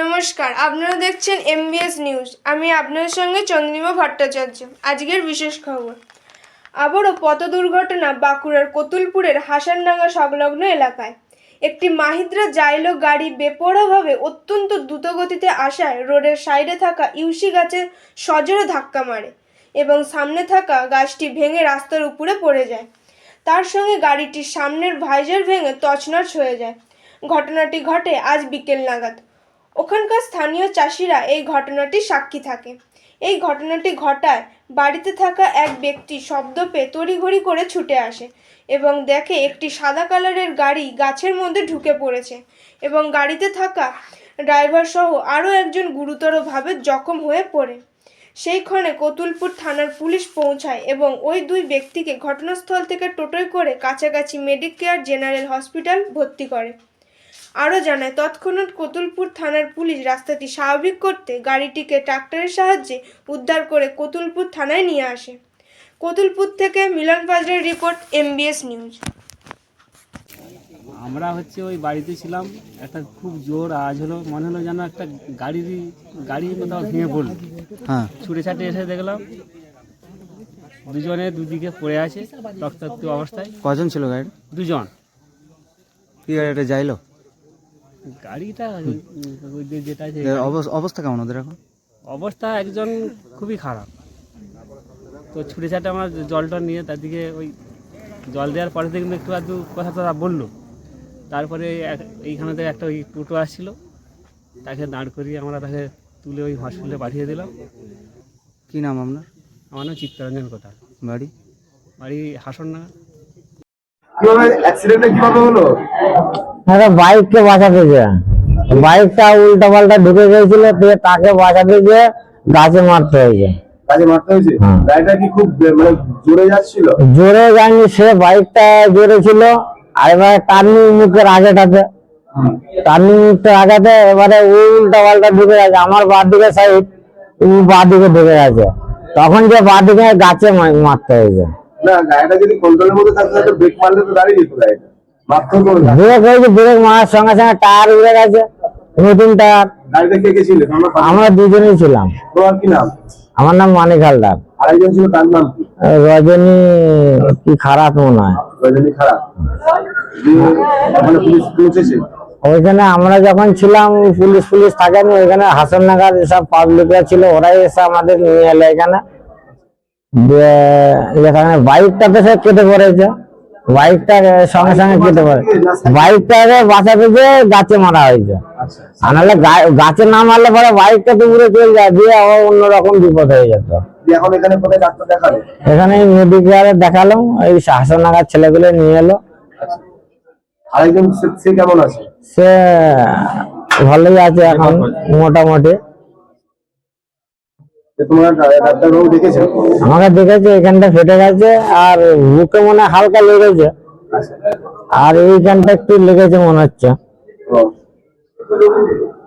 নমস্কার, আপনারা দেখছেন এমবিএস নিউজ আমি আপনাদের সঙ্গে চন্দ্রিমা ভট্টাচার্য। আজকের বিশেষ খবর। আবারও পথ দুর্ঘটনা বাঁকুড়ার কতুলপুরের হাসানডাঙ্গা সংলগ্ন এলাকায়। একটি মাহিদ্রা জাইলো গাড়ি বেপরোয়াভাবে অত্যন্ত দ্রুতগতিতে আসায় রোডের সাইডে থাকা ইউসি গাছে সজোরে ধাক্কা মারে এবং সামনে থাকা গাছটি ভেঙে রাস্তার উপরে পড়ে যায়। তার সঙ্গে গাড়িটির সামনের ভাইজার ভেঙে তছনছ হয়ে যায়। ঘটনাটি ঘটে আজ বিকেল নাগাদ। ওখানকার স্থানীয় চাষিরা এই ঘটনাটি সাক্ষী থাকে। এই ঘটনাটি ঘটায় বাড়িতে থাকা এক ব্যক্তি শব্দ পেয়ে তড়িঘড়ি করে ছুটে আসে এবং দেখে একটি সাদা কালারের গাড়ি গাছের মধ্যে ঢুকে পড়েছে এবং গাড়িতে থাকা ড্রাইভার সহ আরও একজন গুরুতরভাবে জখম হয়ে পড়ে। সেই ক্ষণে কতুলপুর থানার পুলিশ পৌঁছায় এবং ওই দুই ব্যক্তিকে ঘটনাস্থল থেকে টোটোয় করে কাছাকাছি মেডিকেয়ার জেনারেল হসপিটাল ভর্তি করে। আরও জানায় তৎক্ষণাৎ কতুলপুর থানার পুলিশ রাস্তাটি স্বাভাবিক করতে গাড়িটিকে ট্রাক্টরের সাহায্যে উদ্ধার করে কতুলপুর থানায় নিয়ে আসে। কতুলপুর থেকে মিলন পাজরের রিপোর্ট এমবিএস নিউজ আমরা হচ্ছে ওই বাড়িতে ছিলাম একটা খুব জোর আওয়াজ হলো মনে হলো যেন একটা গাড়ির গাড়ি কোথাও ভেঙে পড়ল। হ্যাঁ। ছুটে ছাটে এসে দেখলাম দুজনে দুদিকে পড়ে আছে রক্তাক্ত অবস্থায়। কজন ছিল গাড়ি দুজন। কি গাড়িটা যাইলো? গাড়িটা যেটা অবস- অবস্থা কেমন ওদের এখন? অবস্থা একজন খুবই খারাপ। তো ছুটে ছাটে আমরা জলটা নিয়ে তার দিকে ওই জল দেওয়ার পরে দেখলাম একটু আধটু কথা টথা বলল। তারপরে এক- এইখানে থেকে একটা ওই টোটো আসছিল। তাকে দাঁড় করিয়ে আমরা তাকে তুলে ওই হসপিটালে পাঠিয়ে দিলাম। কি নাম আপনার? আমার নাম চিত্তরঞ্জন কোটাল। বাড়ি? বাড়ি হাসন না কীভাবে অ্যাক্সিডেন্টটা কীভাবে হলো? একটা বাইককে বাঁচাতে যে বাইকটা উল্টা পাল্টা ঢুকে গেছিল দিয়ে তাকে বাঁচাতে গিয়ে গাছে মারতে হয়েছে। হ্যাঁ। গাড়িটা কি খুব মানে জোরে যায়নি সে বাইকটা জোরে ছিল আর এবারে টার্নিং মুখের আগেটাতে টার্নিং মুখের আগেতে এবারে ওই উল্টা পাল্টা ঢুকে গেছে আমার বাঁ দিকে সাইড বাঁ দিকে ঢুকে গেছে। তখন যে বাঁ দিকে গাছে মারতে হয়েছে। না গাড়িটা যদি কন্ট্রোলের মধ্যে থাকতো ব্রেক মারলে তো দাঁড়িয়ে যেত গাড়িটা। মারতে হতো না ব্রেক হয়েছে ব্রেক মারার সঙ্গে সঙ্গে টায়ার উড়ে গেছে নতুন টায়ার আমরা দুজনেই ছিলাম। আমার নাম মানিক হালদার। রজনী কি খারাপ মনে হয়। ওইখানে আমরা যখন ছিলাম পুলিশ পুলিশ থাকেনি ওইখানে হাসননগর সব পাবলিকরা ছিল ওরাই এসে আমাদের নিয়ে এলো এখানে। এখানে বাইকটাতে সে কেটে পড়েছে। বাইকটা সঙ্গে সঙ্গে কেটে পড়ে বাইকটাকে বাঁচাতে যে গাছে মারা হয়েছে। আচ্ছা। আর নাহলে গা- গাছে না মারলে পরে বাইকটা তো উড়ে চলে যায় দিয়ে আবার অন্যরকম বিপদ হয়ে যেত। এখানে মেডিকেলে দেখালাম এই হাসননগর ছেলেগুলো নিয়ে এলো। আচ্ছা। আরেকজন সে- সে কেমন আছে? সে ভালোই আছে এখন মোটামুটি। তোমার ডাক্তারবাবু দেখেছেন আমাকে দেখেছে এখানটা ফেটে গেছে আর বুকে মনে হালকা লেগেছে। আচ্ছা। আর এইখানটা একটু লেগেছে মনে হচ্ছে।